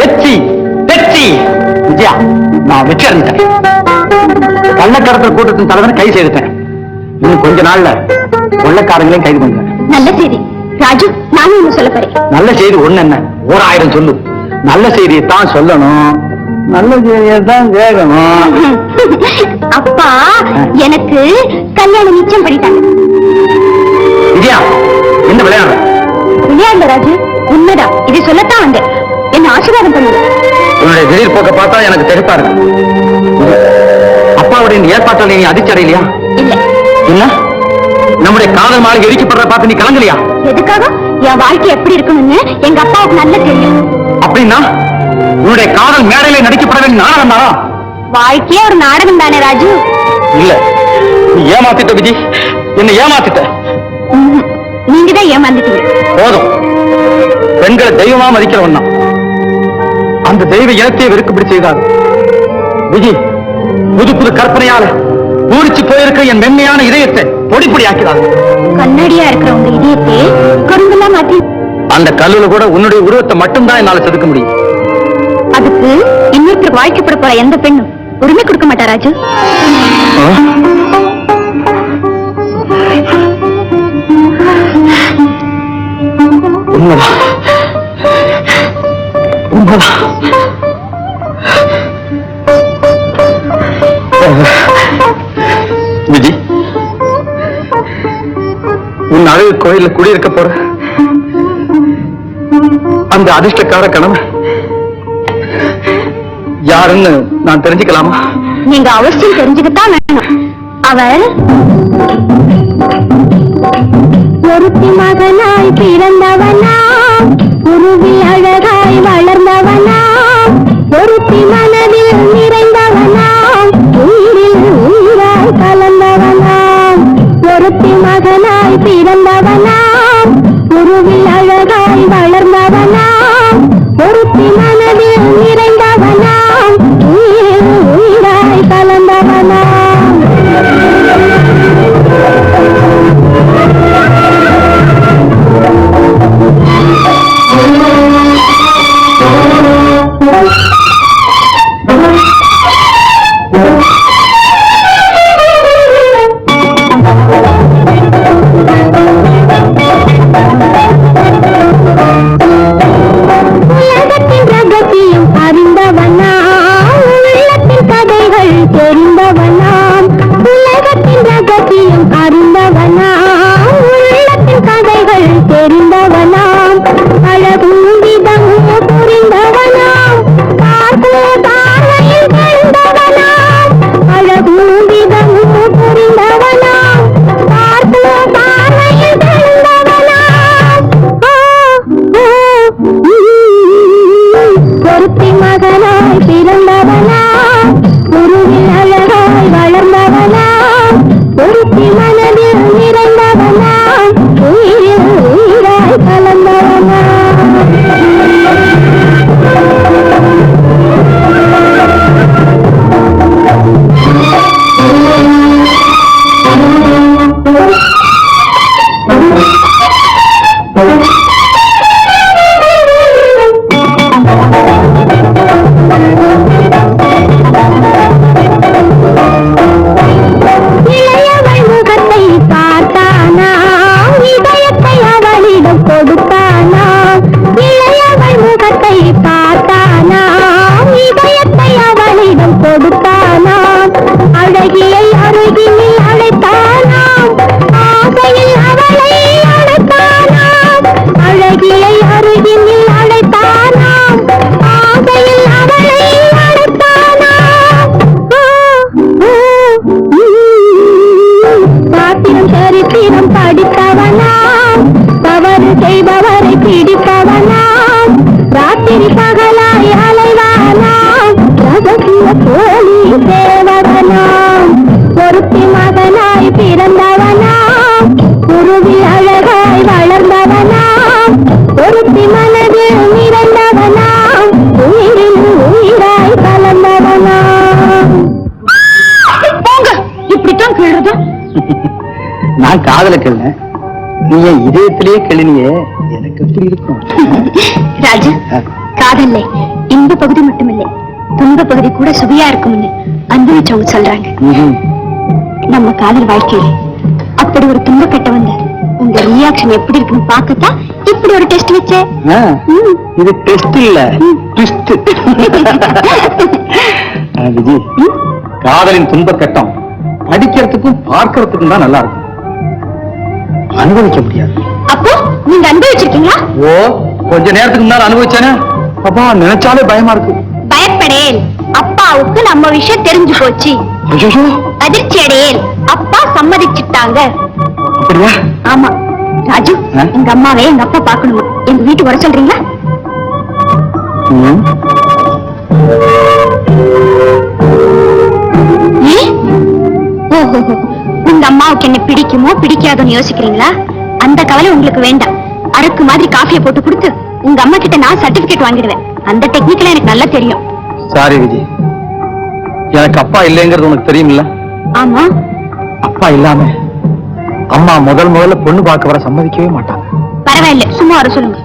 வெற்றி வெற்றி நான் வெற்றி அடைஞ்சிட்டேன் கள்ளக்கடத்தல் கூட்டத்தின் தலைவன் கைது செய்துட்டேன் இன்னும் கொஞ்ச நாள்ல கொள்ளக்காரங்களையும் கைது பண்ணுறேன் நல்ல செய்தி. ராஜு நானும் ஒண்ணு சொல்ல போறேன். நல்ல செய்தி ஒண்ணு என்ன? ஓராயிரம் சொல்லு. நல்ல செய்தியை தான் சொல்லணும். நல்ல செய்தியை தான் கேட்கணும். அப்பா எனக்கு கல்யாணம் நிச்சயம் பண்ணிட்டாங்க. விஜயா என்ன விளையாடுற? விளையாடல ராஜு. உண்மைதான். இதை சொல்லத்தான் வந்தேன். என்ன ஆசீர்வாதம் பண்ணுங்க. உன்னுடைய திடீர் போக்க பார்த்தா எனக்கு தெரிப்பா இருக்கு. அப்பாவுடைய ஏற்பாட்டில் நீ அதிர்ச்சடையிலையா இல்ல. இல்ல நம்முடைய காதல் மாளிகை இடிக்கப்படுற பார்த்து நீ கலங்கலையா? எதுக்காக? என் வாழ்க்கை எப்படி இருக்கணும்னு எங்க அப்பாவுக்கு நல்லா தெரியும். அப்படின்னா உன்னுடைய காதல் மேடையில நடிக்கப்பட வேண்டிய நாடகம் தானா? வாழ்க்கையே ஒரு நாடகம் தானே ராஜு. இல்ல. நீ ஏமாத்திட்ட விஜி. என்னை ஏமாத்திட்ட. நீங்க தான் ஏமாந்துட்டீங்க. போதும். பெண்களை தெய்வமா மதிக்கிறவன் அந்த தெய்வ இனத்தையே வெறுக்குப்படி செய்தார். விஜி புது புது கற்பனையால பூரிச்சு போயிருக்க என் மென்மையான இதயத்தை பொடி பொடி ஆக்கிறார் கண்ணாடியா இருக்கிற உங்க இதயத்தை கரும்பெல்லாம் மாத்தி அந்த கல்லுல கூட உன்னுடைய உருவத்தை மட்டும்தான் என்னால செதுக்க முடியும். அதுக்கு இன்னொருத்தர் வாழ்க்கைப்பட போற எந்த பெண்ணும் உரிமை கொடுக்க மாட்டா ராஜு? உண்மைதான் உண்மைதான் அழகு கோயில்ல குடியிருக்க போற அந்த அதிர்ஷ்டக்கார கணவன். யாருன்னு நான் தெரிஞ்சுக்கலாமா? நீங்க அவசியம் தெரிஞ்சுக்கத்தான் வேணும். அவர் ஒருத்தி மகனாய் பிறந்தவனா உருவி அழகா ஒருத்தி மனதில் நான் காதல கிள்ளேன் நீ என் இதயத்திலேயே கிள்ளினியே எனக்கு எப்படி இருக்கும்? ராஜு காதல்ல இந்த பகுதி மட்டுமில்லை. துன்ப பகுதி கூட சுவையா இருக்கும்னு அனுபவிச்சவங்க சொல்றாங்க. ம்ஹும். நம்ம காதல் வாழ்க்கையில அப்படி ஒரு துன்ப கட்ட வந்த உங்க ரியாக்ஷன் எப்படி இருக்குன்னு பார்க்கத்தான் இப்படி ஒரு டெஸ்ட் வச்சேன். இது டெஸ்ட் இல்ல. ட்விஸ்ட் விஜி காதலின் துன்ப கட்டம் படிக்கிறதுக்கும் பார்க்கறதுக்கும் தான் நல்லா இருக்கும். அனுபவிக்க முடியாது. அப்போ நீங்க அனுபவிச்சிருக்கீங்களா? ஓ கொஞ்ச நேரத்துக்கு முன்னால அனுபவிச்சானே. அப்பா நினைச்சாலே பயமா இருக்கு. பயப்படேன். அப்பாவுக்கு நம்ம விஷயம் தெரிஞ்சு போச்சு. அதிர்ச்சி அடையேன் அப்பா சம்மதிச்சுட்டாங்க. அப்படியா? ஆமா. ராஜு? எங்க அம்மாவை எங்க அப்பா பார்க்கணுமா. எங்க வீட்டுக்கு வர சொல்றீங்களா? அம்மாவுக்கு என்ன பிடிக்குமோ பிடிக்காதோன்னு யோசிக்கிறீங்களா? அந்த கவலை உங்களுக்கு வேண்டாம். அறுக்கு மாதிரி காஃபியை போட்டு கொடுத்து உங்க அம்மா கிட்ட நான் சர்டிபிகேட் வாங்கிடுவேன். அந்த டெக்னிக்கெல்லாம் எனக்கு நல்லா தெரியும். சாரி விஜய். எனக்கு அப்பா இல்லைங்கிறது உனக்கு தெரியுமில்ல? ஆமா. அப்பா இல்லாம அம்மா முதல் முதல்ல பொண்ணு பார்க்க வர சம்மதிக்கவே மாட்டாங்க. பரவாயில்ல. சும்மா வர சொல்லுங்க.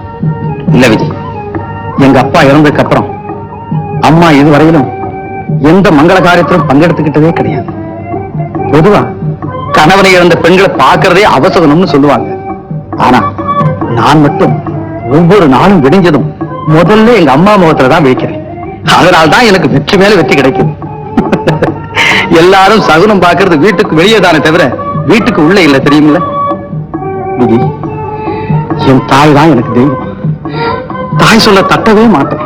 இல்ல விஜய். எங்க அப்பா இறந்ததுக்கு அப்புறம் அம்மா இதுவரையிலும் எந்த மங்கள காரியத்திலும் பங்கெடுத்துக்கிட்டதே கிடையாது. பொதுவா கணவனை இழந்த பெண்களை பார்க்கறதே அவசரம்னு சொல்லுவாங்க. ஆனா நான் மட்டும் ஒவ்வொரு நாளும் விடிஞ்சதும் முதல்ல எங்க அம்மா முகத்துல தான் வைக்கிறேன் அதனால தான் எனக்கு வெற்றி மேல வெற்றி கிடைக்குது எல்லாரும் சகுனம் பார்க்கறது வீட்டுக்கு வெளியே தானே தவிர வீட்டுக்கு உள்ள இல்ல தெரியுமில்ல? விதி என் தாய் தான் எனக்கு தெய்வம். தாய் சொல்ல தட்டவே மாட்டேன்.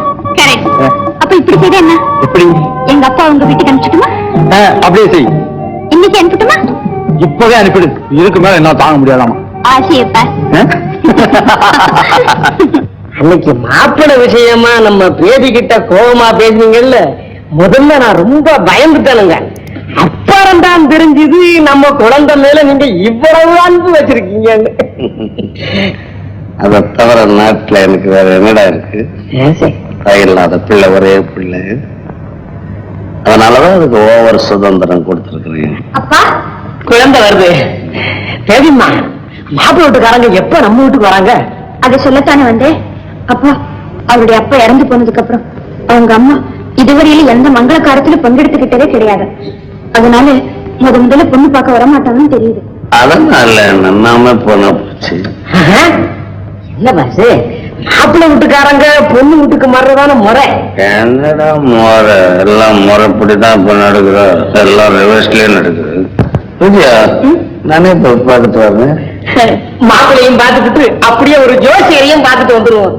அப்ப இப்படி செய்த என்ன? எப்படி? எங்க அப்பா உங்க வீட்டுக்கு அனுப்பிச்சுட்டுமா? அப்படியே செய். இன்னைக்கு அனுப்பிட்டுமா? இப்பவே அனுப்பிடு இதுக்கு மேல என்ன தாங்க முடியாதாமா? அன்னைக்கு மாப்பிள்ளை விஷயமா நம்ம பேதி கிட்ட கோபமா பேசுனீங்கல்ல முதல்ல நான் ரொம்ப பயந்துட்டேனுங்க. அப்புறம் தான் தெரிஞ்சது நம்ம குழந்தை மேல நீங்க இவ்வளவு அன்பு வச்சிருக்கீங்கன்னு. அதை தவிர நாட்டுல எனக்கு வேற என்னடா இருக்கு? தாய் இல்லாத பிள்ளை ஒரே பிள்ளை. அதனாலதான் அதுக்கு ஓவர் சுதந்திரம் கொடுத்துருக்குறேன். அப்பா குழந்தை வருது. பேதிம்மா மாப்பிள்ளை வீட்டுக்காரங்க எப்ப நம்ம வீட்டுக்கு வராங்க? அதை சொல்லத்தானே வந்தேன். அப்பா அவருடைய அப்பா இறந்து போனதுக்கு அப்புறம் அவங்க அம்மா இதுவரையில எந்த மங்கள காரியத்திலும் பங்கெடுத்துக்கிட்டதே கிடையாது. அதனால முத முதல்ல பொண்ணு பார்க்க வர மாட்டாங்கன்னு தெரியுது. அதனால நன்னாம போனா போச்சு. என்ன பாசு? மாப்பிள்ளை வீட்டுக்காரங்க பொண்ணு வீட்டுக்கு மாறுறதான முறை. என்னடா முறை? எல்லாம் முறைப்படிதான் இப்ப நடக்குறோம் எல்லாம் ரிவர்ஸ்லயே நடக்குது. பூஜா நானே பார்த்துட்டு வரேன். மாப்பிள்ளையும் பார்த்துட்டு அப்படியே ஒரு ஜோசியரையும் பார்த்துட்டு வந்துருவோம்.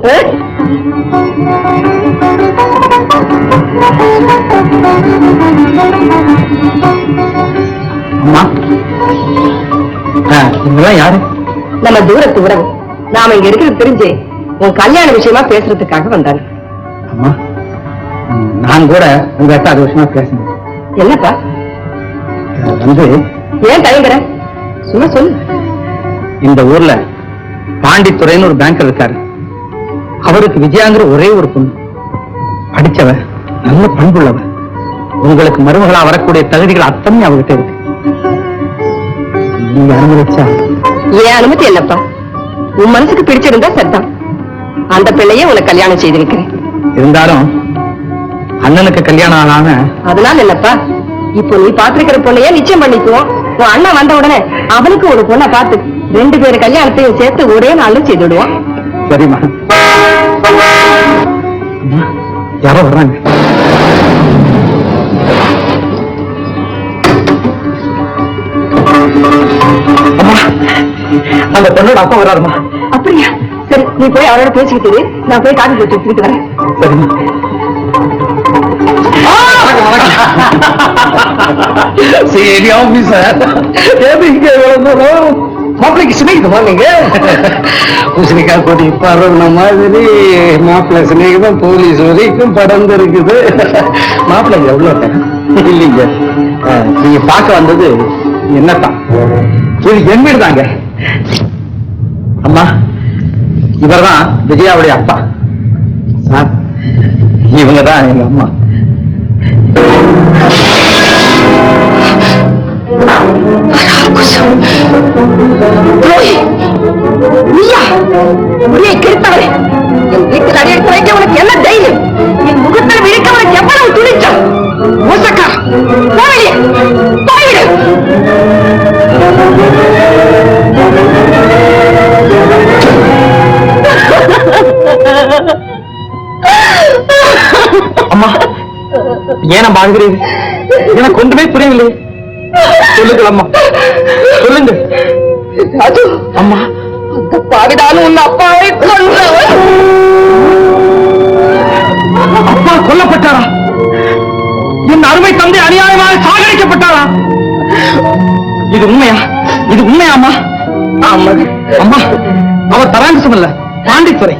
இவங்கெல்லாம் யாரு? நம்ம தூரத்து உறவு. நாம இங்க இருக்கிறது தெரிஞ்சு உன் கல்யாண விஷயமா பேசுறதுக்காக வந்தாங்க. அம்மா நான் கூட உங்ககிட்ட அது விஷயமா பேசணும் என்னப்பா? வந்து ஏன் தயங்குற சும்மா சொல்லு. இந்த ஊர்ல பாண்டித்துறைன்னு ஒரு பேங்கர் இருக்காரு. அவருக்கு விஜயாங்கிற ஒரே ஒரு பொண்ணு. படிச்சவ நல்ல பண்புள்ளவ. உங்களுக்கு மருமகளா வரக்கூடிய தகுதிகள் அத்தனை அவகிட்ட இருக்கு. நீங்க அனுமதிச்சா? ஏன் அனுமதி என்னப்பா உன் மனசுக்கு பிடிச்சிருந்தா சரிதான் அந்த பிள்ளையே உனக்கு கல்யாணம் செய்து வைக்கிறேன் இருந்தாலும் அண்ணனுக்கு கல்யாணம் ஆனாம அதனால என்னப்பா? இப்போ நீ பாத்திருக்கிற பொண்ணையே நிச்சயம் பண்ணிக்குவோம். உன் அண்ணன் வந்த உடனே அவனுக்கு ஒரு பொண்ணை பார்த்து ரெண்டு பேர் கல்யாணத்தையும் சேர்த்து ஒரே நாள்ல செய்து விடுவோம் சரிம்மா. யாரோ வர்றாங்க. அந்த பொண்ணோட அப்பா வராருமா அப்படியா? சரி நீ போய் அவரோட பேசிக்கிட்டு. நான் போய் காஃபி போட்டு எடுத்துட்டு வரேன் சரிம்மா. சரி ஆபீசர் ஏது இங்க இவ்வளவு மாப்பிள்ளைக்கு சிநேகிதமா நீங்க? பூசணிக்காய் கொடி பரவுன மாதிரி மாப்பிள்ளை சிநேகிதம் போலீஸ் வரைக்கும் படர்ந்து இருக்குது மாப்பிள்ளை எவ்வளவு இல்லைங்க. நீங்க பார்க்க வந்தது என்னத்தான்? இது என் வீடு தாங்க. அம்மா இவர்தான் விஜயாவுடைய அப்பா. இவங்க தான் எங்க அம்மா. துரோகி நீயா? உன்னை கெடுத்தவரே. என் வீட்டில் அடியெடுத்து வைக்க உனக்கு என்ன தைரியம்? என் முகத்தில் விழிக்க உனக்கு எவ்வளவு துணிச்சல்? மோசக்கா போயிடு போயிடு. அம்மா ஏன் பாடுகிறீர்கள் எனக்கு ஒன்றுமே புரியவில்லை. சொல்லுங்கள் அம்மா சொல்லுங்க. அது அம்மா. அந்த பாவிதான் உன் அப்பாவை கொன்றவன் அப்பா கொல்லப்பட்டாரா? என் அருமை தந்தை அநியாயமாக சாகடிக்கப்பட்டாரா? இது உண்மையா? இது உண்மையா அம்மா? அம்மா அவர் தராங்கசம் அல்ல பாண்டித்துறை.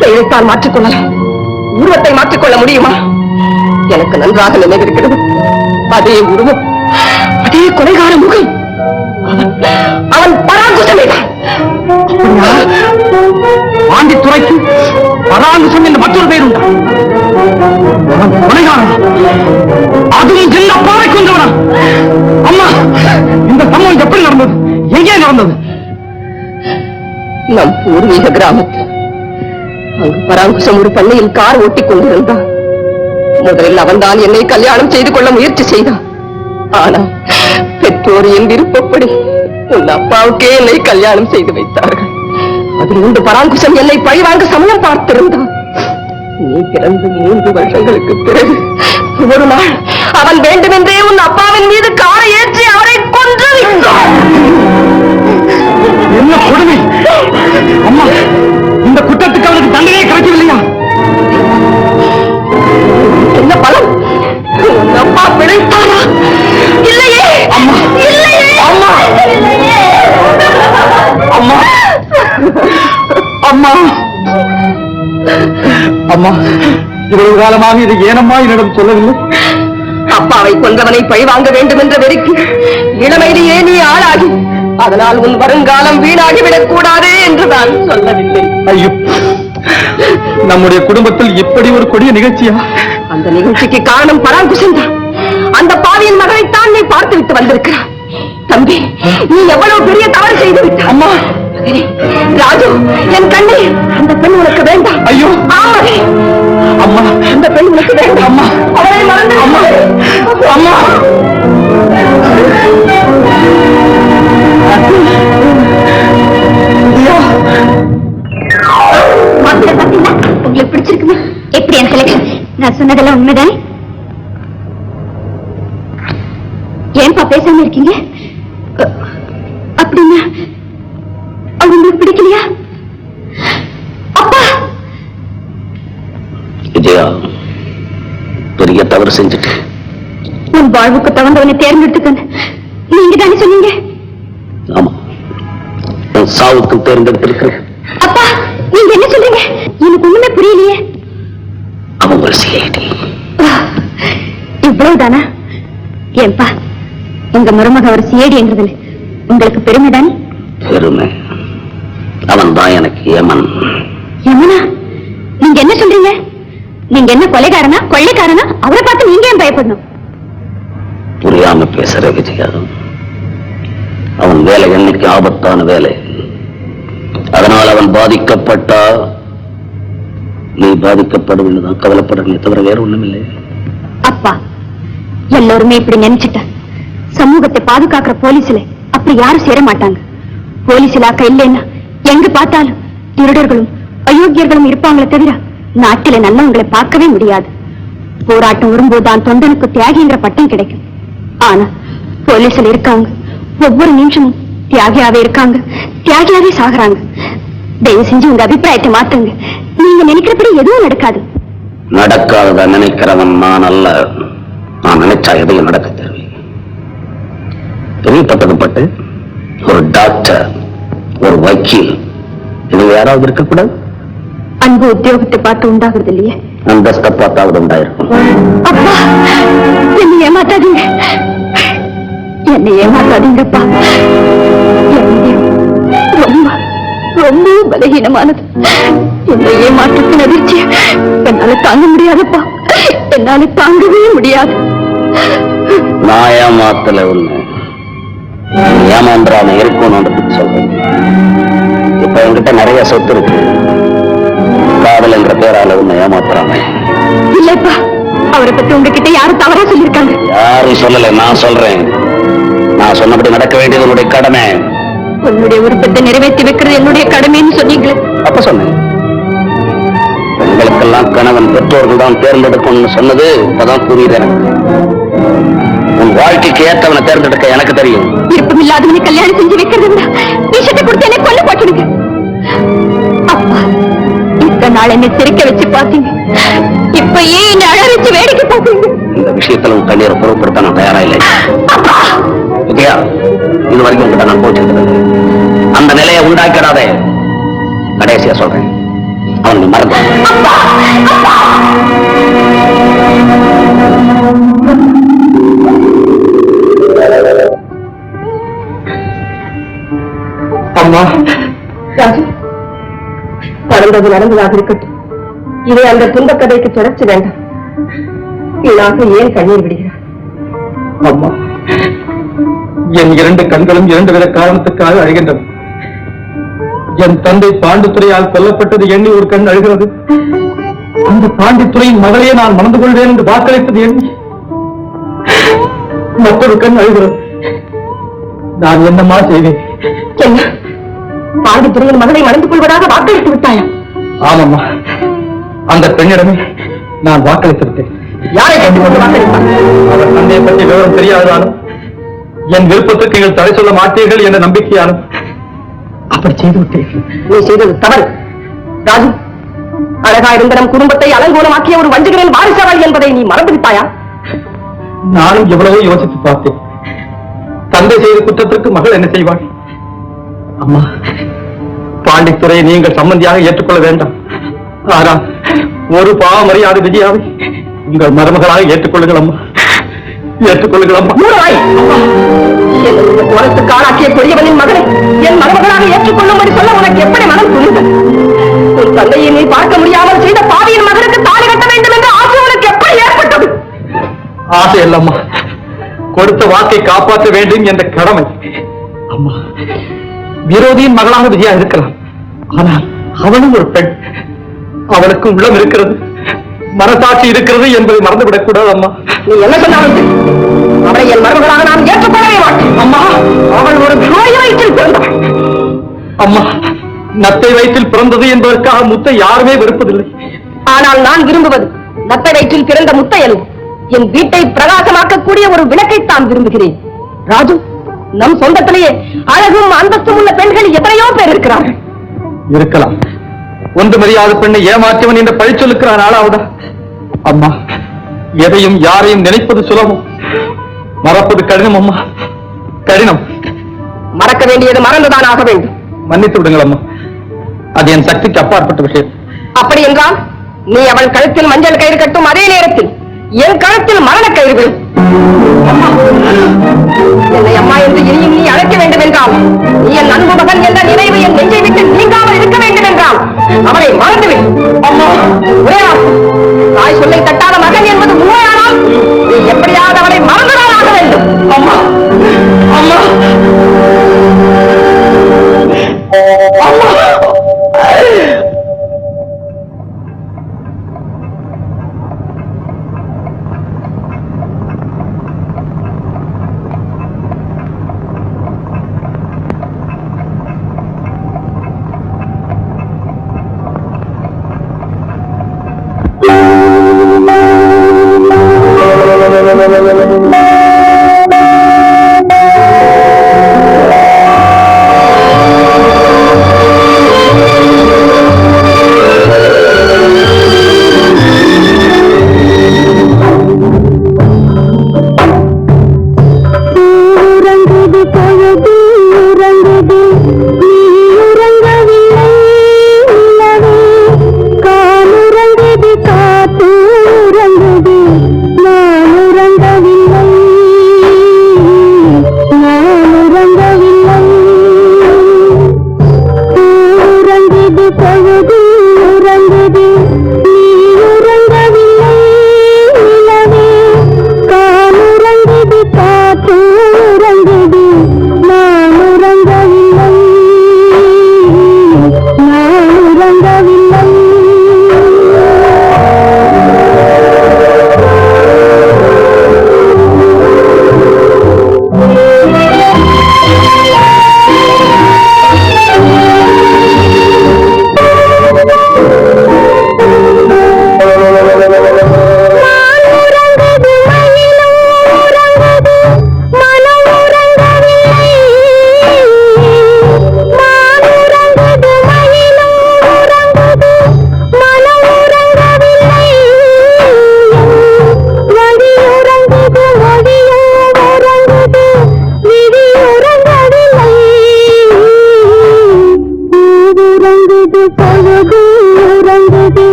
பெயரைத்தான் மாற்றிக்கொள்ளலாம். உருவத்தை மாற்றிக்கொள்ள முடியுமா? எனக்கு நன்றாக நினைவிருக்கிறது. அதே உருவம் அதே கொலைகார முகம். அவன் பராங்குசமே பராங்குசமேதான் துறைக்கு பராங்குசம் என்று மற்றொரு பெயர் உண்டா? அவன் அதுவும் என் அப்பாவை கொண்டவனா அம்மா இந்த சம்பவம் எப்படி நடந்தது? எங்கே நடந்தது? நம் பூர்வீக கிராமத்தில். அங்கு பராங்குசம் ஒரு பண்ணையில் கார் ஓட்டிக் கொண்டிருந்தான். முதலில் அவன்தான் என்னை கல்யாணம் செய்து கொள்ள முயற்சி செய்தான். ஆனால் பெற்றோர் என் விருப்பப்படி உன் அப்பாவுக்கே என்னை கல்யாணம் செய்து வைத்தார்கள். அதில் உண்டு பராங்குசம் என்னை பழிவாங்க சமயம் பார்த்திருந்தான். நீ பிறந்து மூன்று வருஷங்களுக்கு பிறகு ஒரு நாள் அவன் வேண்டுமென்றே உன் அப்பாவின் மீது காரை ஏற்றி அவரை கொன்று. என்ன கொடுமை? அம்மா இந்த குற்றத்துக்கு அவனுக்கு தண்டனையே கிடைக்கவில்லையா? என்ன பலம் உன் அப்பா பிழைத்தானா அம்மா. அம்மா இவ்வளவு காலமாக இது ஏனம்மா என்னிடம் சொல்லவில்லை? அப்பாவை கொன்றவனை பழிவாங்க வேண்டும் என்ற வெறிக்கு இளமையிலேயே நீ ஆளாகி அதனால் உன் வருங்காலம் வீணாகிவிடக் கூடாதே என்று நான் சொல்லவில்லை. ஐயோ நம்முடைய குடும்பத்தில் இப்படி ஒரு கொடிய நிகழ்ச்சியா? அந்த நிகழ்ச்சிக்கு காரணம் பராங்குசன் தான் அந்த பாவியின் மகனைத்தான் நீ பார்த்து விட்டு வந்திருக்கிறாய். தம்பி நீ எவ்வளவு பெரிய தவறு செய்து அம்மா. ராஜு என் கண்ணே அந்த பெண் உனக்கு வேண்டாம். ஐயோ. அம்மா. அந்த பெண் உனக்கு வேண்டாம். அம்மா. அவளை மறந்து. அம்மா. அம்மா. உங்களுக்கு பிடிச்சிருக்குமா? எப்படி என் செலக்ஷன் நான் சொன்னதெல்லாம் உண்மைதானே? ஏன்பா பேசாம இருக்கீங்க? அப்படின்னா அவர் உங்களுக்கு பிடிக்கலையா? அப்பா! விஜயா பெரிய தவறு செஞ்சுட்டேன் உன் வாழ்வுக்கு தகுந்தவனை தேர்ந்தெடுத்துக்கன்னு நீங்க தானே சொன்னீங்க? ஆமா. உன் சாவுக்கு தேர்ந்தெடுத்திருக்கிறேன். அப்பா நீங்க என்ன சொல்றீங்க? எனக்கு ஒண்ணுமே புரியலையே. அவன் ஒரு சிஐடி இவ்வளவுதானா? ஏன்பா உங்க மருமக ஒரு சிஏடிங்கிறதுல உங்களுக்கு பெருமை தானே? பெருமை. அவன் தான் எனக்கு ஏமன் யமுனா? நீங்க என்ன சொல்றீங்க? நீங்க என்ன கொலைகாரனா கொள்ளைக்காரனா? அவரை பார்த்து நீங்க ஏன் பயப்படணும்? புரியாம பேசுற விஜயா. அவன் வேலை என்னைக்கு ஆபத்தான வேலை? அதனால் அவன் பாதிக்கப்பட்டா? நீ பாதிக்கப்படுவன்னு தான் தவிர வேற ஒண்ணுமில்லை. அப்பா எல்லாருமே இப்படி நினைச்சிட்டா. சமூகத்தை பாதுகாக்கிற போலீஸ்ல அப்படி யாரும் சேர மாட்டாங்க. போலீஸ் இலாக்கா இல்லைன்னா எங்க பார்த்தாலும் திருடர்களும் அயோக்கியர்களும் இருப்பாங்களே தவிர நாட்டில நல்லவங்களை பார்க்கவே முடியாது. போராட்டம் வரும்போதுதான் தொண்டனுக்கு தியாகிங்கிற பட்டம் கிடைக்கும். ஆனா போலீஸ்ல இருக்காங்க. ஒவ்வொரு நிமிஷமும் தியாகியாவே இருக்காங்க. தியாகியாவே சாகுறாங்க. தயவு செஞ்சு உங்க அபிப்பிராயத்தை மாத்துங்க. நீங்க நினைக்கிறபடி எதுவும் நடக்காது. நடக்காதத நினைக்கிறவன் நான் அல்ல. நான் நினைச்சா எதையும் நடக்க தேவை பெரியப்பட்டது பட்டு ஒரு டாக்டர் ஒரு வக்கீல். இது யாராவது இருக்கக்கூடாது? அன்பு உத்தியோகத்தை பார்த்து உண்டாகிறது இல்லையே? அந்தஸ்தை பார்த்தாவது உண்டாயிருக்கும். அப்பா என்னை ஏமாத்தாதீங்க. என்னை ஏமாத்தாதீங்கப்பா. ரொம்ப ரொம்ப பலகீனமானது. என்னை ஏமாற்றத்தின் அதிர்ச்சி என்னால தாங்க முடியாதுப்பா. என்னால தாங்கவே முடியாது. நான் ஏமாத்தல ஒண்ணு ஏமாந்திராம இருக்கணும்ன்றதுக்கு சொல்றேன். இப்ப என்கிட்ட நிறைய சொத்து இருக்கு. காதல் என்ற பேரால உன்னை ஏமாத்துறாம. இல்லப்பா அவரை பத்தி உங்ககிட்ட யாரும் தவறா சொல்லிருக்காங்க யாரும் சொல்லல நான் சொல்றேன். நான் சொன்னபடி நடக்க வேண்டியது உன்னுடைய கடமை. உன்னுடைய விருப்பத்தை நிறைவேற்றி வைக்கிறது என்னுடைய கடமைன்னு சொன்னீங்களே. அப்ப சொன்னேன். பெண்களுக்கெல்லாம் கணவன் பெற்றோர்கள் தான் தேர்ந்தெடுக்கணும்னு சொன்னது இப்பதான் புரியுது எனக்கு. உன் வாழ்க்கைக்கு ஏற்றவனை தேர்ந்தெடுக்க எனக்கு தெரியும். விருப்பம் இல்லாதவனை கல்யாணம் செஞ்சு வைக்கிறது விட விஷத்தை கொடுத்து என்னை கொல்ல போட்டுடுங்க. அப்பா இத்தனை நாள் என்னை சிரிக்க வச்சு பாத்தீங்க இப்ப ஏன் என்னை அழ வச்சு வேடிக்கை பாத்தீங்க இந்த விஷயத்துல உன் கண்ணீரை பொருட்படுத்த நான் தயாரா இல்லை விஜயா இது வரைக்கும் உங்ககிட்ட நான் போச்சிருக்கிறது அந்த நிலையை உண்டாக்கிடாதே. கடைசியா சொல்றேன். அவனுக்கு மறந்து அம்மா ராஜு நடந்தது நடந்ததாக இருக்கட்டும். இதை அந்த கதைக்கு தொடர்ச்சி வேண்டாம். வீணாக ஏன் கண்ணீர் விடுகிறார் அம்மா என் இரண்டு கண்களும் இரண்டு வித காரணத்துக்காக அழுகின்றன. என் தந்தை பாண்டித்துறையால் கொல்லப்பட்டது எண்ணி ஒரு கண் அழுகிறது. அந்த பாண்டித்துறையின் மகளையே நான் மணந்து கொள்வேன் என்று வாக்களித்தது எண்ணி மற்றொரு கண் அழுகிறது. நான் என்னம்மா செய்வேன்? பாண்டித்துறையின் மகளை மணந்து கொள்வதாக வாக்களித்து விட்டாயா? ஆமாம்மா. அந்த பெண்ணிடமே நான் வாக்களித்து விட்டேன். யாரை கண்டுகொண்டு வாக்களித்தார்? அவர் தந்தையை பற்றி விவரம் தெரியாததாலும் என் விருப்பத்துக்கு நீங்கள் தடை சொல்ல மாட்டீர்கள் என்ற நம்பிக்கையாலும். அப்படி செய்து விட்டேன் நீ செய்தது தவறு. ராஜு அழகா இருந்த நம் குடும்பத்தை அலங்கோலமாக்கிய ஒரு வஞ்சகரின் வாரிசவள் என்பதை நீ மறந்து விட்டாயா? நானும் எவ்வளவோ யோசித்து பார்த்தேன். தந்தை செய்த குற்றத்திற்கு மகள் என்ன செய்வாள்? அம்மா பாண்டித்துறையை நீங்கள் சம்பந்தியாக ஏற்றுக்கொள்ள வேண்டாம். ஆனால் ஒரு பாவம் அறியாத விஜயாவை உங்கள் மருமகளாக ஏற்றுக்கொள்ளுங்கள் அம்மா. ஏற்றுக்கொள்ளுங்கள் அம்மா. ஆளாக்கிய பெரியவனின் மகனை என் மருமகளாக ஏற்றுக்கொள்ளும்படி சொல்ல உனக்கு எப்படி மனம் புரிந்தது உன் தந்தையை நீ பார்க்க முடியாமல் செய்த பாவியின் மகனுக்கு தாலி கட்ட வேண்டும் என்ற ஆசை உனக்கு எப்படி ஏற்பட்டது? ஆசை அல்லம்மா கொடுத்த வாக்கை காப்பாற்ற வேண்டும் என்ற கடமை. அம்மா விரோதியின் மகளாக விஜயா இருக்கலாம். ஆனால் அவளும் ஒரு பெண். அவளுக்கு உள்ளம் இருக்கிறது. மனசாட்சி இருக்கிறது என்பதை மறந்துவிடக் கூடாது அம்மா. நீ என்ன சொன்னாலும் அவளை என் மருமகளாக நான் ஏற்றுக்கொள்ளவே மாட்டேன். அம்மா அவள் ஒரு தாய் வயிற்றில் பிறந்தவள். அம்மா நத்தை வயிற்றில் பிறந்தது என்பதற்காக முத்தை யாருமே வெறுப்பதில்லை. ஆனால் நான் விரும்புவது நத்தை வயிற்றில் பிறந்த முத்தையல் என் வீட்டை பிரகாசமாக்கக்கூடிய ஒரு விளக்கை தான் விரும்புகிறேன். ராஜு நம் சொந்தத்திலேயே அழகும் அந்தஸ்தும் உள்ள பெண்கள் எத்தனையோ பேர் இருக்கிறார்கள். இருக்கலாம். ஒன்று மரியாத பெண்ணை ஏமாற்றியவன் என்ற பழிச்சொல்லுக்கிறான் ஆளாவதா? அம்மா எதையும் யாரையும் நினைப்பது சுலபம். மறப்பது கடினம் அம்மா. கடினம். மறக்க வேண்டியது மறந்துதான் ஆக வேண்டும். மன்னித்து விடுங்கள் அம்மா. அது என் சக்திக்கு அப்பாற்பட்ட விஷயம். அப்படி என்றால் நீ அவள் கழுத்தில் மஞ்சள் கயிறு கட்டும் அதே நேரத்தில் என் கழுத்தில் மரண கயிறு அம்மா, என்னை அம்மா என்று இனியும் நீ அழைக்க வேண்டும் என்றால் நீ என் அன்பு மகன் என்ற நினைவு என் நெஞ்சை விட்டு நீங்காமல் இருக்க வேண்டும் என்றால் அவரை மறந்துவிடு. அம்மா தாய் சொல்லை தட்டாத மகன் என்பது உண்மையானால் நீ எப்படியாவது அவனை மறந்துதான் ஆக வேண்டும். அம்மா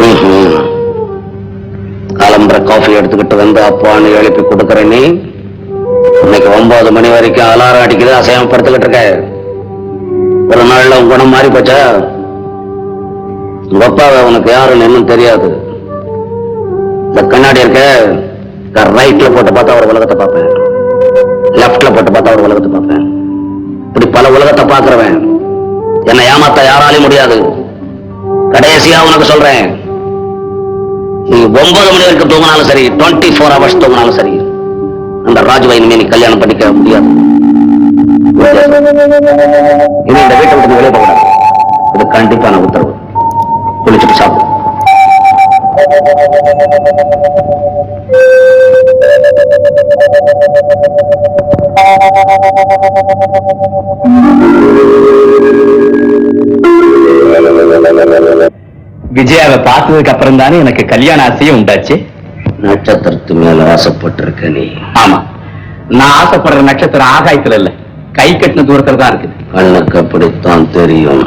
ம்ஹும். காஃபி எடுத்துக்கிட்டு வந்து அப்பான்னு எழுப்பி கொடுக்கறேன் நீ. இன்னைக்கு ஒன்பது மணி வரைக்கும் அலாரம் அடிக்குது அசையாம படுத்துக்கிட்டு இருக்க. ஒரு நாள்ல உன் குணம் மாறி போச்சா? உங்க அப்பாவை உனக்கு யாருன்னு இன்னும் தெரியாது. இந்த கண்ணாடி இருக்க? ரைட்ல போட்டு பார்த்தா ஒரு உலகத்தை பார்ப்பேன். லெஃப்ட்ல போட்டு பார்த்தா ஒரு உலகத்தை பார்ப்பேன். பல உலகத்தை பார்க்கிறவன். என்னை ஏமாத்த யாராலையும் முடியாது. கடைசியா உனக்கு சொல்றேன். நீ ஒன்பது மணி வரைக்கும் தூங்கினாலும் சரி டுவெண்ட்டி ஃபோர் ஹவர்ஸ் தூங்கினாலும் சரி அந்த ராஜுவை இனிமே நீ கல்யாணம் பண்ணிக்க முடியாது. இனி இந்த வீட்டை விட்டு வெளியே போகக்கூடாது. இது கண்டிப்பான உத்தரவு. குளிச்சுட்டு சாப்பிடு. விஜயாவை பார்த்ததுக்கு அப்புறம் தானே எனக்கு கல்யாண ஆசையே உண்டாச்சு. நட்சத்திரத்து மேல ஆசைப்பட்டிருக்க நீ. ஆமா. நான் ஆசைப்படுற நட்சத்திரம் ஆகாயத்துல இல்ல. கை கட்டின தூரத்துல தான் இருக்குது. கண்ணுக்கு அப்படித்தான் தெரியும்.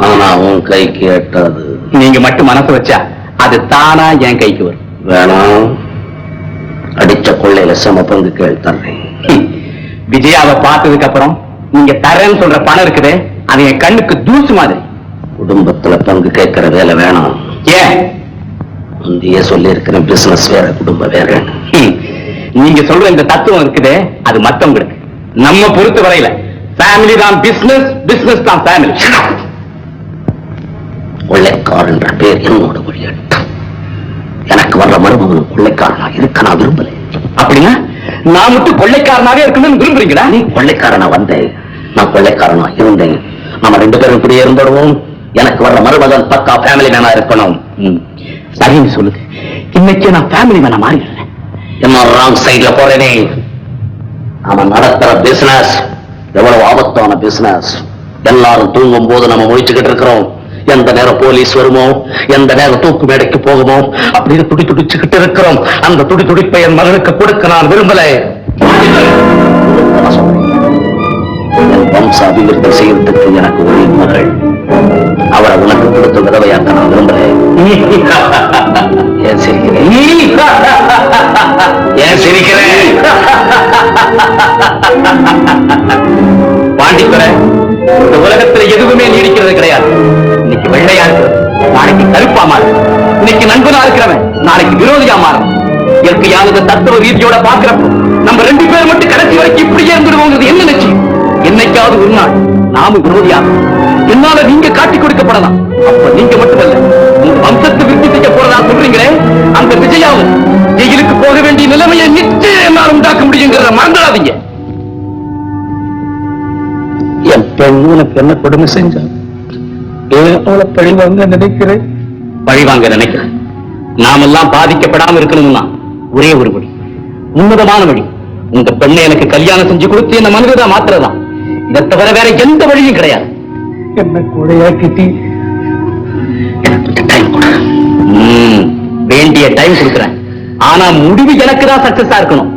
ஆனா உன் கைக்கு எட்டாது நீங்க மட்டும் மனசு வச்சா அது தானா என் கைக்கு வரும். வேணாம். அடிச்ச கொள்ளையில சம பங்கு கேள் தர்றேன். விஜயாவை பார்த்ததுக்கு அப்புறம் நீங்க தரேன்னு சொல்ற பணம் இருக்குதே அது என் கண்ணுக்கு தூசு மாதிரி. குடும்பத்துல பங்கு கேட்கிற வேலை வேணாம். ஏன்? முந்தைய சொல்லி இருக்கிறேன் பிசினஸ் வேற குடும்பம் வேற. நீங்க சொல்ற இந்த தத்துவம் இருக்குதே அது மத்தவங்களுக்கு. நம்ம பொறுத்த வரையில ஃபேமிலி தான் பிசினஸ் பிசினஸ் தான் ஃபேமிலி கொள்ளைக்காரன்ற பேர் என்னோட வழியட்டும் எனக்கு வர்ற மருமகன் கொள்ளைக்காரனா இருக்க நான் விரும்பல. அப்படின்னா நான் மட்டும் கொள்ளைக்காரனாவே இருக்கணும்னு விரும்புறீங்களா? நீ கொள்ளைக்காரனா வந்தேன். நான் கொள்ளைக்காரனா இருந்தேன். நம்ம ரெண்டு பேரும் இப்படியே இருந்துடுவோம். எனக்கு வர்ற மருமகன் பக்கா ஃபேமிலி மேனா இருக்கணும். சரின்னு சொல்லுங்க இன்னைக்கு நான் ஃபேமிலி மேனா மாறிடுறேன். என்ன ராங் சைட்ல போறேனே அவன் நடத்துற பிசினஸ் எவ்வளவு ஆபத்தான பிசினஸ் எல்லாரும் தூங்கும் போது நம்ம முழிச்சுக்கிட்டு இருக்கிறோம். எந்த நேரம் போலீஸ் வருமோ? எந்த நேரம் தூக்கு மேடைக்கு போகுமோ? அப்படின்னு துடி துடிச்சுக்கிட்டு இருக்கிறோம். அந்த துடி துடிப்பை என் மகனுக்கு கொடுக்க நான் விரும்பல. நான் என் வம்ச அபிவிருத்தி செய்யறதுக்கு எனக்கு ஒரே மகள். அவரை உனக்கு கொடுத்த விதவையாக்க நான் விரும்புறேன். ஏன் சிரிக்கிறேன்? ஏன் சிரிக்கிறேன்? பாண்டித்துறை இந்த உலகத்துல எதுவுமே நீடிக்கிறது கிடையாது. இன்னைக்கு வெள்ளையா இருக்கிறது நாளைக்கு கருப்பா மாறும். இன்னைக்கு நண்பனா இருக்கிறவன் நாளைக்கு விரோதியா மாறும். இயற்கையானது தத்துவ ரீதியோட பாக்குறப்போ நம்ம ரெண்டு பேரும் மட்டும் கடைசி வரைக்கும் இப்படியே இருந்துடுவோங்கிறது என்ன நிச்சயம் என்னைக்காவது ஒரு நாள் நாம விரோதியாகும். என்னால நீங்க காட்டி கொடுக்கப்படலாம். அப்ப நீங்க மட்டுமல்ல உங்க வம்சத்தை விருத்தி செய்ய போறதா சொல்றீங்களே? அந்த விஜயாவும் ஜெயிலுக்கு போக வேண்டிய நிலைமையை நிச்சயம் என்னால் உண்டாக்க முடியுங்கிறத மறந்துடாதீங்க. என் பெண் உனக்கு என்ன கொடுமை செஞ்சா? ஏன் அவளை பழிவாங்க நினைக்கிறேன்? பழிவாங்க நினைக்கிறேன். நாமெல்லாம் பாதிக்கப்படாம இருக்கணும்னா ஒரே ஒரு வழி. உன்னதமான வழி. உங்க பெண்ணை எனக்கு கல்யாணம் செஞ்சு கொடுத்து என்ன மனிததா மாத்திரதான் இதை தவிர வேற எந்த வழியும் கிடையாது. என்ன கூடையாக்கிட்டி வேண்டிய டைம் கொடுக்குறேன். ஆனா முடிவு எனக்கு தான் சக்சஸா இருக்கணும்.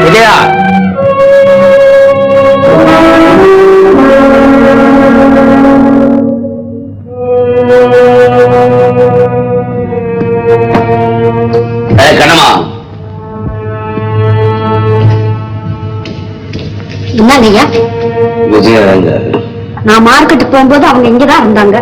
விஜயா. நான் மார்க்கெட்டுக்கு போகும்போது அவங்க இங்கதான் இருந்தாங்க.